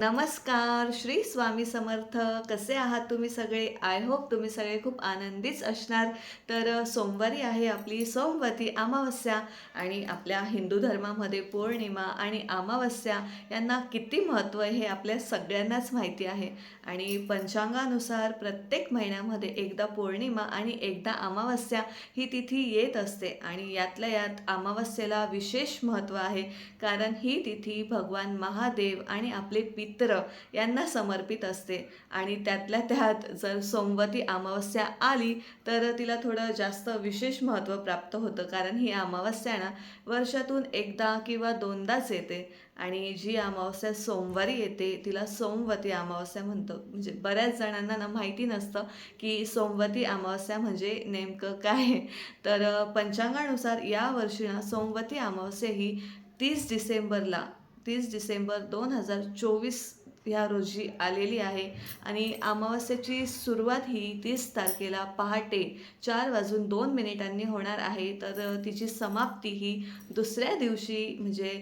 नमस्कार श्री स्वामी समर्थ. कसे आहात तुम्ही सगळे? आय होप तुम्ही सगळे खूप आनंदीच असणार. तर सोमवारी आहे आपली सोमवती अमावस्या आणि आपल्या हिंदू धर्मामध्ये पौर्णिमा आणि अमावस्या यांना किती महत्त्व आहे हे आपल्या सगळ्यांनाच माहिती आहे. आणि पंचांगानुसार प्रत्येक महिन्यामध्ये एकदा पौर्णिमा आणि एकदा अमावस्या ही तिथी येत असते आणि यातल्या यात अमावस्येला विशेष महत्त्व आहे. कारण ही तिथी भगवान महादेव आणि आपले मित्र यांना समर्पित असते. आणि त्यातल्या त्यात जर सोमवती अमावस्या आली तर तिला थोडं जास्त विशेष महत्त्व प्राप्त होतं. कारण ही अमावस्या ना वर्षातून एकदा किंवा दोनदाच येते. आणि जी अमावस्या सोमवारी येते तिला सोमवती अमावस्या म्हणतो. म्हणजे बऱ्याच जणांना ना माहिती नसतं की सोमवती अमावस्या म्हणजे नेमकं काय? तर पंचांगानुसार यावर्षी ना सोमवती अमावस्या ही तीस डिसेंबरला तीस डिसेंबर दोन हजार चोवीस ह्या रोजी आलेली आहे. आणि अमावस्येची सुरुवात ही तीस तारखेला पहाटे चार वाजून दोन मिनिटांनी होणार आहे. तर तिची समाप्ती ही दुसऱ्या दिवशी म्हणजे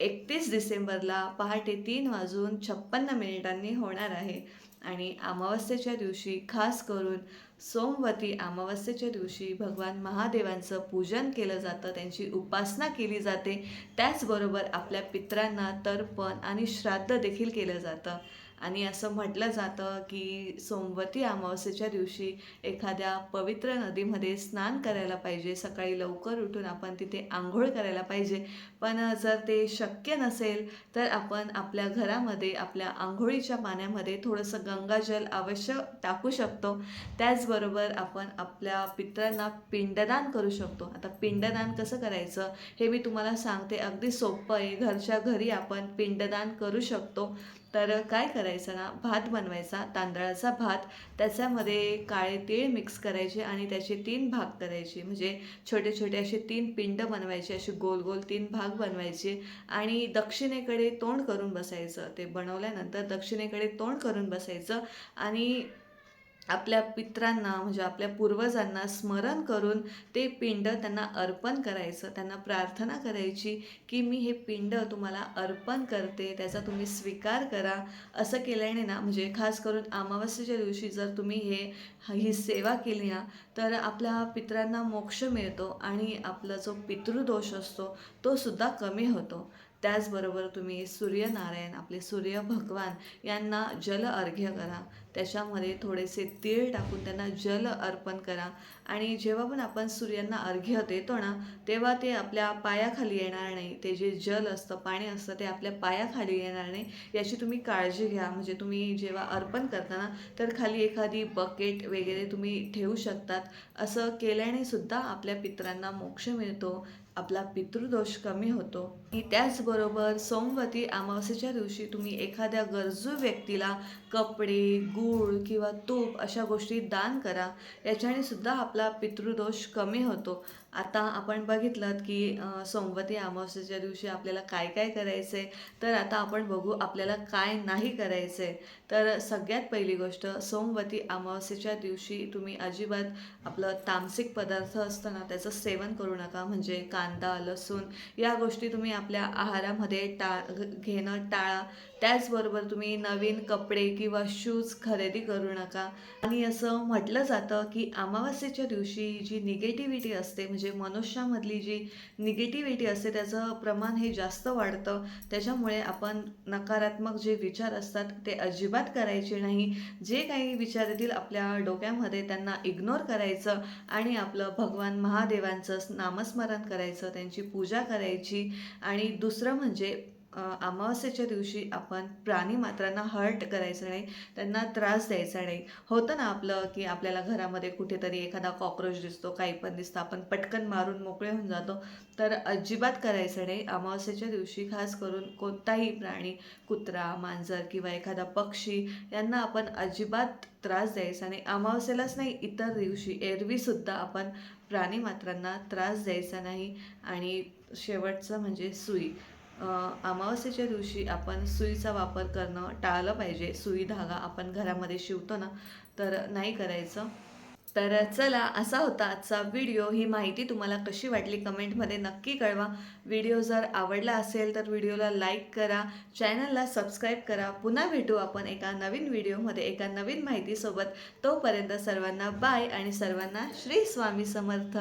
एकतीस डिसेंबरला पहाटे तीन वाजून छप्पन्न मिनिटांनी होणार आहे. आणि अमावस्येच्या दिवशी खास करून सोमवती अमावस्येच्या दिवशी भगवान महादेवांचं पूजन केलं जातं त्यांची उपासना केली जाते. त्याचबरोबर आपल्या पित्रांना तर्पण आणि श्राद्ध देखील केलं जातं. आणि असं म्हटलं जातं की सोमवती अमावस्येच्या दिवशी एखाद्या पवित्र नदीमध्ये स्नान करायला पाहिजे. सकाळी लवकर उठून आपण तिथे आंघोळ करायला पाहिजे. पण जर ते शक्य नसेल तर आपण आपल्या घरामध्ये आपल्या आंघोळीच्या पाण्यामध्ये थोडंसं गंगाजल अवश्य टाकू शकतो. त्याचबरोबर आपण आपल्या पित्रांना पिंडदान करू शकतो. आता पिंडदान कसं करायचं? हे मी तुम्हाला सांगते. अगदी सोपं आहे. घरच्या घरी आपण पिंडदान करू शकतो. तर काय करायचं ना? भात बनवायचा तांदळाचा भात. त्याच्यामध्ये काळे तीळ मिक्स करायचे आणि त्याचे तीन भाग करायचे. म्हणजे छोटे छोटे असे तीन पिंड बनवायचे असे गोल गोल तीन भाग बनवायचे आणि दक्षिणेकडे तोंड करून बसायचं. ते बनवल्यानंतर दक्षिणेकडे तोंड करून बसायचं आणि आपल्या पित्रांना म्हणजे आपल्या पूर्वजांना स्मरण करून ते पिंड त्यांना अर्पण करायचं. त्यांना प्रार्थना करायची की मी हे पिंड तुम्हाला अर्पण करते त्याचा तुम्ही स्वीकार करा. असं केल्याने ना म्हणजे खास करून अमावस्येच्या दिवशी जर तुम्ही हे ही सेवा केली ना तर आपल्या पित्रांना मोक्ष मिळतो आणि आपला जो पितृदोष असतो तो सुद्धा कमी होतो. त्याचबरोबर तुम्ही सूर्यनारायण आपले सूर्य भगवान यांना जल अर्घ्य करा. त्याच्यामध्ये थोडेसे तीळ टाकून त्यांना जल अर्पण करा. आणि जेव्हा पण आपण सूर्यांना अर्घ्य देतो ना तेव्हा ते आपल्या पायाखाली येणार नाही. ते जे जल असतं पाणी असतं ते आपल्या पायाखाली येणार नाही. याची तुम्ही काळजी घ्या. म्हणजे तुम्ही जेव्हा अर्पण करताना तर खाली एखादी बकेट वगैरे तुम्ही ठेवू शकतात. असं केल्याने सुद्धा आपल्या पित्रांना मोक्ष मिळतो. आपला पितृदोष कमी होतो. आणि त्याचबरोबर सोमवती अमावस्येच्या दिवशी तुम्ही एखाद्या गरजू व्यक्तीला कपडे गूळ किंवा तूप अशा गोष्टी दान करा. याच्याने सुद्धा आपला पितृदोष कमी होतो. आता आपण बघितलं की सोमवती अमावस्येच्या दिवशी आपल्याला काय काय करायचं आहे तर आता आपण बघू आपल्याला काय नाही करायचं आहे तर सगळ्यात पहिली गोष्ट सोमवती अमावस्येच्या दिवशी तुम्ही अजिबात आपलं तामसिक पदार्थ असतं ना त्याचं सेवन करू नका. म्हणजे का कांदा लसूण या गोष्टी तुम्ही आपल्या आहारामध्ये टा घेणं टाळा. त्याचबरोबर तुम्ही नवीन कपडे किंवा शूज खरेदी करू नका. आणि असं म्हटलं जातं की अमावास्येच्या दिवशी जी निगेटिव्हिटी असते म्हणजे मनुष्यामधली जी निगेटिव्हिटी असते त्याचं प्रमाण हे जास्त वाढतं. त्याच्यामुळे आपण नकारात्मक जे विचार असतात ते अजिबात करायचे नाही. जे काही विचार येतील आपल्या डोक्यामध्ये त्यांना इग्नोर करायचं आणि आपलं भगवान महादेवांचं नामस्मरण करायचं. त्यांची पूजा करायची. आणि दुसरं म्हणजे अमावस्येच्या दिवशी आपण प्राणीमात्रांना हर्ट करायचं नाही त्यांना त्रास द्यायचा नाही. होतं ना आपलं की आपल्याला घरामध्ये कुठेतरी एखादा कॉक्रोच दिसतो काही पण दिसतं आपण पटकन मारून मोकळे होऊन जातो. तर अजिबात करायचं नाही. अमावस्येच्या दिवशी खास करून कोणताही प्राणी कुत्रा मांजर किंवा एखादा पक्षी यांना आपण अजिबात त्रास द्यायचा नाही. अमावस्येलाच नाही इतर दिवशी एरवीसुद्धा आपण प्राणीमात्रांना त्रास द्यायचा नाही. आणि शेवटचं म्हणजे सुई. अमावस्येच्या दिवशी आपण सुईचा वापर करणं टाळलं पाहिजे. सुई धागा आपण घरामध्ये शिवतो ना तर नाही करायचं. तर चला असा होता आजचा व्हिडिओ. ही माहिती तुम्हाला कशी वाटली कमेंटमध्ये नक्की कळवा. व्हिडिओ जर आवडला असेल तर व्हिडिओला लाईक करा. चॅनलला सबस्क्राईब करा. पुन्हा भेटू आपण एका नवीन व्हिडिओमध्ये एका नवीन माहितीसोबत. तोपर्यंत सर्वांना बाय आणि सर्वांना श्री स्वामी समर्थ.